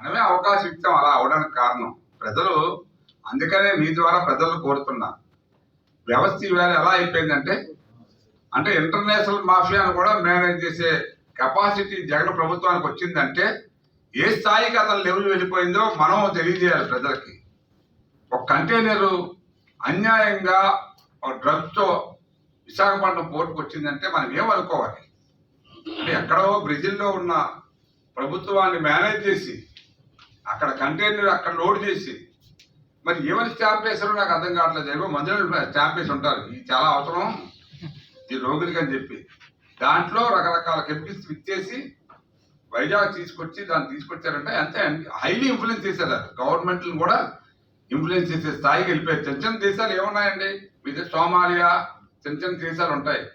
మనమే అవకాశం ఇచ్చాం అలా అవడానికి కారణం. ప్రజలు అందుకనే మీ ద్వారా ప్రజలు కోరుతున్నా. వ్యవస్థ ఈవేళ ఎలా అయిపోయిందంటే అంటే ఇంటర్నేషనల్ మాఫియాను కూడా మేనేజ్ చేసే కెపాసిటీ జగన్ ప్రభుత్వానికి వచ్చిందంటే ఏ స్థాయికి అతను లెవెల్ వెళ్ళిపోయిందో మనం తెలియజేయాలి ప్రజలకి. ఒక కంటైనరు అన్యాయంగా ఒక డ్రగ్స్తో విశాఖపట్నం పోర్టుకు వచ్చిందంటే మనం ఏమనుకోవాలి అంటే ఎక్కడో బ్రెజిల్లో ఉన్న ప్రభుత్వాన్ని మేనేజ్ చేసి అక్కడ కంటైనర్ అక్కడ లోడ్ చేసి. మరి ఏమని స్టాంప్ వేసారో నాకు అర్థం కావట్లేదు. ఏమో మందులు స్టాంప్ వేసి ఉంటారు. ఇది చాలా అవసరం. ఈ రోగులకి అని చెప్పి. దాంట్లో రకరకాల కెమికల్స్ ఇచ్చేసి చేసి వైజాగ్ తీసుకొచ్చి దాన్ని తీసుకొచ్చారంటే అంతే. హైలీ ఇన్ఫ్లుయెన్స్ చేశారు గవర్నమెంట్ని కూడా ఇన్ఫ్లుయెన్స్ చేసే స్థాయికి వెళ్ళిపోయారు. చిన్న చిన్న దేశాలు ఏమున్నాయండి? మీద సోమాలియా చిన్న చిన్న దేశాలు ఉంటాయి.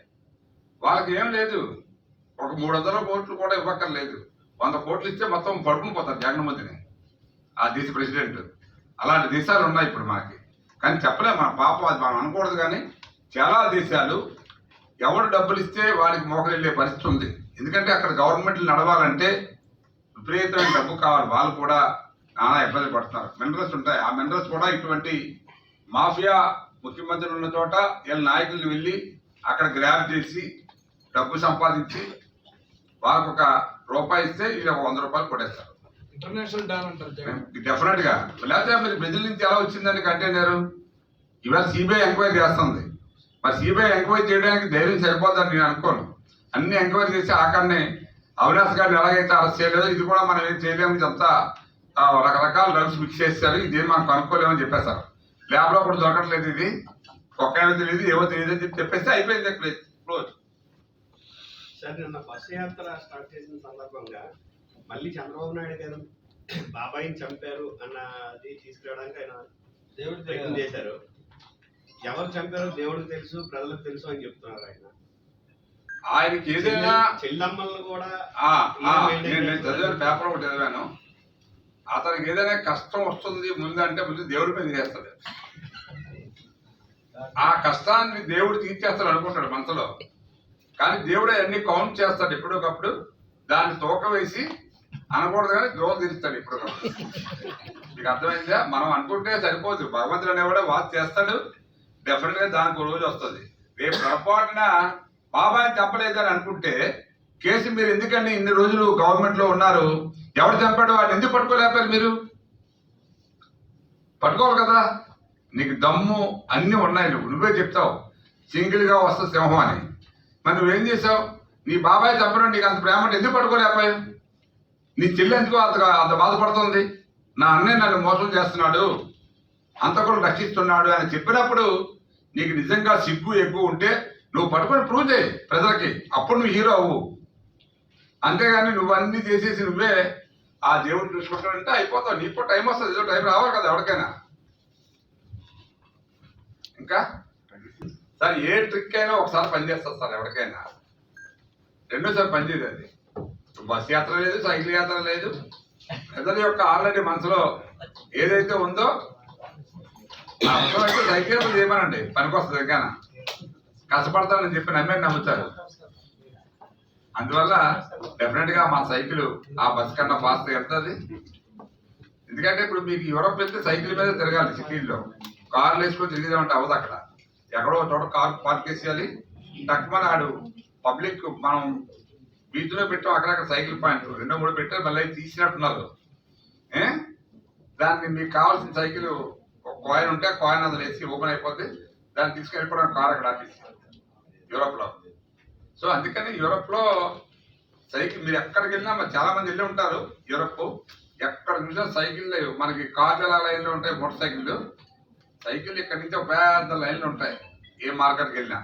వాళ్ళకి ఏం లేదు. ఒక మూడు వందల కోట్లు కూడా ఇవ్వక్కర్లేదు. వంద కోట్లు ఇస్తే మొత్తం పడుకుని పోతారు జగన్మోహన్ని ఆ దేశ ప్రెసిడెంట్. అలాంటి దేశాలు ఉన్నాయి ఇప్పుడు మనకి కానీ చెప్పలే మన పాపం అది మనం అనకూడదు కానీ చాలా దేశాలు ఎవరు డబ్బులు ఇస్తే వాడికి మోకలు వెళ్ళే పరిస్థితి ఉంది. ఎందుకంటే అక్కడ గవర్నమెంట్లు నడవాలంటే విపరీతమైన డబ్బు కావాలి. వాళ్ళు కూడా నానా ఇబ్బంది పడుతున్నారు. మినరల్స్ ఉంటాయి. ఆ మినరల్స్ కూడా ఇటువంటి మాఫియా ముఖ్యమంత్రులు ఉన్న చోట వీళ్ళ నాయకులు వెళ్ళి అక్కడ గ్రాప్ చేసి డబ్బు సంపాదించి వాళ్ళకు ఒక రూపాయి ఇస్తే వీళ్ళు ఒక వంద రూపాయలు కొట్టేస్తారు. ఇంటర్నేషనల్ డాన్ అంటారు జగన్. డెఫినెట్గా. లేకపోతే మరి బ్రెజిల్ నుంచి ఎలా వచ్చిందని కంటైనర్ ఇవాళ సిబిఐ ఎంక్వైరీ చేస్తుంది. మరి సిబిఐ ఎంక్వైరీ చేయడానికి ధైర్యం సరిపోతుందని నేను అనుకోను. అన్ని ఎంక్వైరీ చేసి ఆఖరిని అవినాష్ గారిని ఎలాగైతే అరెస్ట్ చేయలేదో ఇది కూడా మనం ఏం చేయలేము ఇదంతా ఆ, రకరకాల డ్రగ్స్ మిక్స్ చేస్తారు ఇది మనం కనుక్కోలేమని చెప్పేశారు. ల్యాబ్లో కూడా దొరకట్లేదు ఇది. ఒక్కడో తెలియదు ఏవో తెలియదు అని చెప్పి చెప్పేస్తే అయిపోయింది అక్కడ. క్లోజ్ సార్ నిన్న బస్సు యాత్ర స్టార్ట్ చేసిన సందర్భంగా మళ్ళీ చంద్రబాబు నాయుడు గారు బాబాయిని చంపారు అన్నది తీసుకురావడానికి ఆయన దేవుడి ప్రయత్నం చేశారు. ఎవరు చంపారో దేవుడికి తెలుసు ప్రజలకు తెలుసు అని చెప్తున్నారు ఆయన. ఆయనకి ఏదైనా చెల్లమ్మలను కూడా నేను చదివాను పేపర్ ఒకటి చదివాను. అతనికి ఏదైనా కష్టం వస్తుంది ముందు అంటే ముందు దేవుడి మీద చేస్తాడు ఆ కష్టాన్ని దేవుడు తీర్చేస్తాడు అనుకుంటాడు మనసులో. కానీ దేవుడు అన్ని కౌంట్ చేస్తాడు ఎప్పుడొకప్పుడు దాన్ని తూక వేసి అనకూడదు కానీ ద్రోహ తీరుస్తాడు ఇప్పుడు. మీకు అర్థమైందా? మనం అనుకుంటే సరిపోదు. భగవంతుడు అనేవాడు వాచ్ చేస్తాడు. డెఫినెట్గా దానికి ఒక రోజు వస్తుంది. రేపు పొరపాటున బాబాయ్ అని అనుకుంటే కేసు మీరు ఎందుకండి ఇన్ని రోజులు గవర్నమెంట్లో ఉన్నారు? ఎవరు చంపాడు? వాడిని ఎందుకు పట్టుకోలేకపోయారు మీరు? పట్టుకోవాలి కదా. నీకు దమ్ము అన్నీ ఉన్నాయి నువ్వు. నువ్వే చెప్తావు. సింగిల్గా వస్తా సింహం అని. మరి నువ్వేం చేసావు? నీ బాబాయ్ చంపడం నీకు అంత ప్రేమ అంటే ఎందుకు పట్టుకోలేకపోయావు? నీ చెల్లి ఎందుకు అంత అంత బాధపడుతుంది? నా అన్నయ్య నన్ను మోసం చేస్తున్నాడు. అంతకుడు రక్షిస్తున్నాడు అని చెప్పినప్పుడు నీకు నిజంగా సిగ్గు ఎక్కువ ఉంటే నువ్వు పట్టుకొని ప్రూవ్ చేయి ప్రజలకి. అప్పుడు నువ్వు హీరో అవ్వు. అంతేగాని నువ్వు అన్ని చేసేసి నువ్వే ఆ దేవుడు చూసుకుంటాడంటే అయిపోతావు. నీకు టైం వస్తుంది. ఏదో టైం రావాలి కదా ఎవరికైనా. ఇంకా? సార్ ఏ ట్రిక్ అయినా ఒకసారి పనిచేస్తుంది సార్ ఎవరికైనా. రెండోసారి పనిచేయదు అది. బస్ యాత్ర లేదు సైకిల్ యాత్ర లేదు. ప్రజల యొక్క ఆల్రెడీ మనసులో ఏదైతే ఉందో అయితే సైకిల్ యాత్ర చేయమనండి. పనికొస్తుంది ఎవరికైనా కష్టపడతానని చెప్పి నమ్మే నమ్ముతారు. అందువల్ల డెఫినెట్గా మా సైకిల్ ఆ బస్ కన్నా ఫాస్ట్ వెళ్తుంది ఎందుకంటే ఇప్పుడు మీకు యూరోప్ వెళ్తే సైకిల్ మీద తిరగాలి సిటీల్లో. కార్లు వేసుకొని తిరిగిదామంటే అవ్వదు అక్కడ. ఎక్కడో చోట కార్ పార్క్ చేసేయాలి. టక్మని ఆడు పబ్లిక్ మనం బీచ్లో పెట్టాం అక్కడక్కడ సైకిల్ పాయింట్ రెండో మూడు పెట్టారు మళ్ళీ తీసినట్టున్నారు. దాన్ని మీకు కావాల్సిన సైకిల్ ఒక కాయిన్ ఉంటే కాయిన్ అందులో వేసి ఓపెన్ అయిపోతే దాన్ని తీసుకెళ్ళిపోవడం కార్ అక్కడ యూరోప్లో. సో అందుకని యూరోప్లో సైకిల్ మీరు ఎక్కడికి వెళ్ళినా మరి చాలా మంది వెళ్ళి ఉంటారు యూరప్ ఎక్కడ చూసినా సైకిల్ లేవు మనకి కార్లు ఎలా లైన్లు ఉంటాయి మోటార్ సైకిళ్ళు. సైకిల్ ఇక్కడి నుంచి పెద్ద లైన్లు ఉంటాయి ఏ మార్కెట్కి వెళ్ళినా.